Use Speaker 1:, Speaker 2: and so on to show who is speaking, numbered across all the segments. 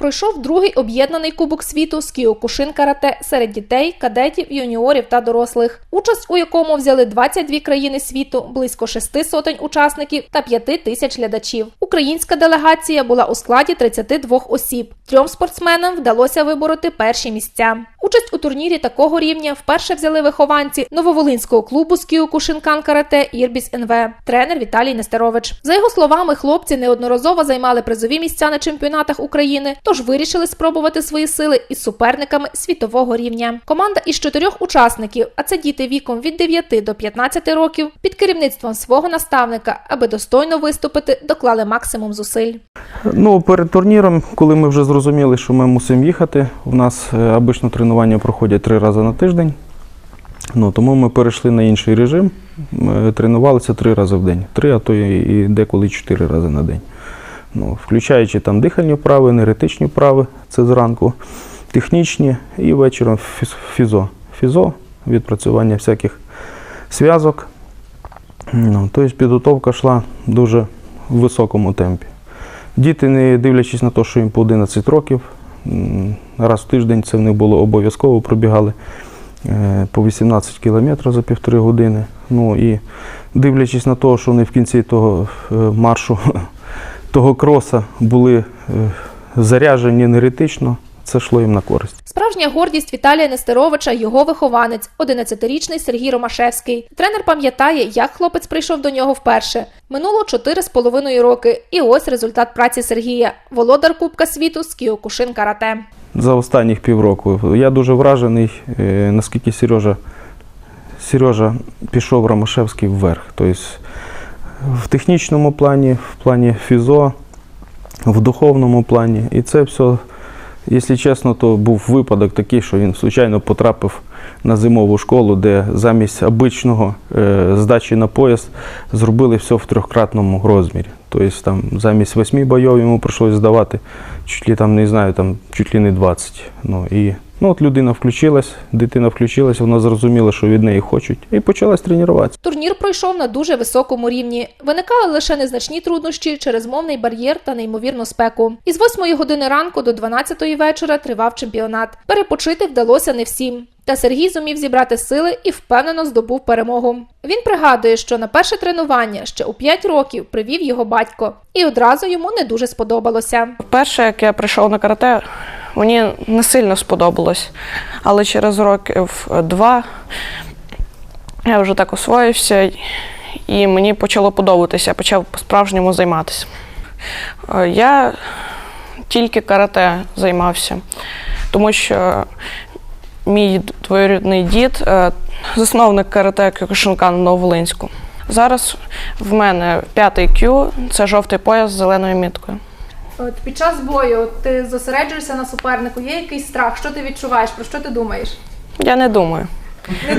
Speaker 1: Пройшов другий об'єднаний кубок світу з кіокушин карате серед дітей, кадетів, юніорів та дорослих, участь у якому взяли 22 країни світу, близько шести сотень учасників та п'яти тисяч глядачів. Українська делегація була у складі 32 осіб. Трьом спортсменам вдалося вибороти перші місця. Участь у турнірі такого рівня вперше взяли вихованці нововолинського клубу з кіокушинкан карате Ірбіс НВ, тренер Віталій Нестерович. За його словами, хлопці неодноразово займали призові місця на чемпіонатах України, тож вирішили спробувати свої сили із суперниками світового рівня. Команда із чотирьох учасників, а це діти віком від 9 до 15 років, під керівництвом свого наставника, аби достойно виступити, доклали максимум зусиль.
Speaker 2: Ну, перед турніром, коли ми вже зрозуміли, що ми мусимо їхати, у нас е, обично тренування проходять три рази на тиждень. Ну, тому ми перейшли на інший режим. Ми тренувалися три рази в день. Три, а то і деколи чотири рази на день. Ну, включаючи там дихальні вправи, енергетичні вправи, це зранку, технічні і вечором фізо. Фізо, відпрацювання всяких зв'язок. Ну, тобто підготовка йшла дуже в високому темпі. Діти, не дивлячись на те, що їм по 11 років, раз в тиждень це в них було обов'язково, пробігали е, по 18 кілометрів за півтори години. Ну і дивлячись на те, що вони в кінці того е, маршу, того кроса були заряжені заряджені енергетично, це йшло їм на користь.
Speaker 1: Справжня гордість Віталія Нестеровича його вихованець, 11-річний Сергій Ромашевський. Тренер пам'ятає, як хлопець прийшов до нього вперше. Минуло 4,5 роки, і ось результат праці Сергія, володар Кубка світу з Кіокушин карате.
Speaker 2: за останніх півроку. Я дуже вражений, е, наскільки Сережа, Сережа пішов Ромашевський вверх. Тобто в технічному плані, в плані фізо, в духовному плані. І це все, якщо чесно, то був випадок такий, що він случайно потрапив на зимову школу, де замість обичного е, здачі на пояс зробили все в трьохкратному розмірі. Тобто там замість восьми бойов йому прийшлося здавати чуть ли там, не знаю, там чуть ли не 20. Ну, і, ну, от людина включилась, дитина включилась, вона зрозуміла, що від неї хочуть, і почалась тренуватися.
Speaker 1: Турнір пройшов на дуже високому рівні. Виникали лише незначні труднощі через мовний бар'єр та неймовірну спеку. Із 8 години ранку до 12 вечора тривав чемпіонат. Перепочити вдалося не всім. Та Сергій зумів зібрати сили і впевнено здобув перемогу. Він пригадує, що на перше тренування ще у 5 років привів його батько, і одразу йому не дуже сподобалося.
Speaker 3: Перше, як я прийшов на карате, мені не сильно сподобалось. Але через років два я вже так освоївся, і мені почало подобатися, я почав по-справжньому займатися. Е, Я тільки карате займався, тому що мій двоюрідний дід е, засновник карате на Нововолинську. Зараз в мене п'ятий кю це жовтий пояс з зеленою міткою.
Speaker 1: От під час бою ти зосереджуєшся на супернику, є якийсь страх, що ти відчуваєш, про що ти думаєш?
Speaker 3: Я не думаю.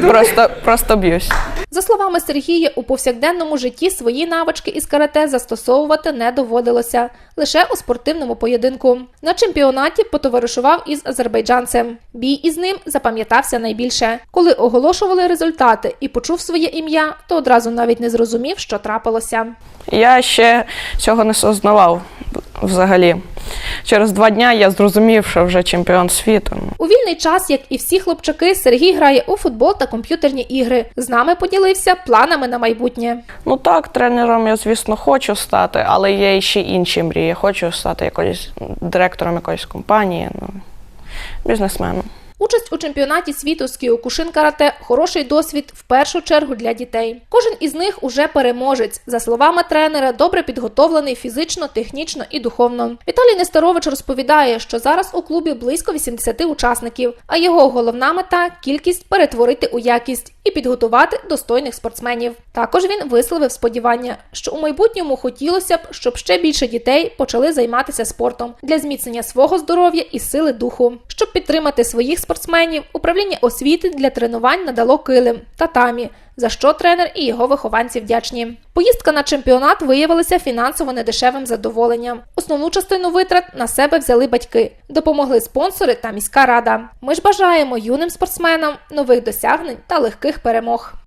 Speaker 3: Просто, просто б'юсь.
Speaker 1: За словами Сергія, у повсякденному житті свої навички із карате застосовувати не доводилося лише у спортивному поєдинку. На чемпіонаті потоваришував із азербайджанцем. Бій із ним запам'ятався найбільше. Коли оголошували результати і почув своє ім'я, то одразу навіть не зрозумів, що трапилося.
Speaker 3: Я ще цього не сознавав взагалі. Через два дня я зрозумів, що вже чемпіон світу.
Speaker 1: У вільний час, як і всі хлопчаки, Сергій грає у футбол та комп'ютерні ігри. З нами поділився планами на майбутнє.
Speaker 3: Ну так, тренером я, звісно, хочу стати, але є ще інші мрії. Хочу стати якоюсь директором якоїсь компанії, ну, бізнесменом.
Speaker 1: Участь у чемпіонаті світу з кіокушин карате хороший досвід в першу чергу для дітей. Кожен із них уже переможець. За словами тренера, добре підготовлений фізично, технічно і духовно. Віталій Нестерович розповідає, що зараз у клубі близько 80 учасників, а його головна мета кількість перетворити у якість і підготувати достойних спортсменів. Також він висловив сподівання, що у майбутньому хотілося б, щоб ще більше дітей почали займатися спортом для зміцнення свого здоров'я і сили духу, щоб підтримати своїх спортсменів. Управління освіти для тренувань надало килим татамі, за що тренер і його вихованці вдячні. Поїздка на чемпіонат виявилася фінансово недешевим задоволенням. Основну частину витрат на себе взяли батьки, допомогли спонсори та міська рада. Ми ж бажаємо юним спортсменам нових досягнень та легких перемог.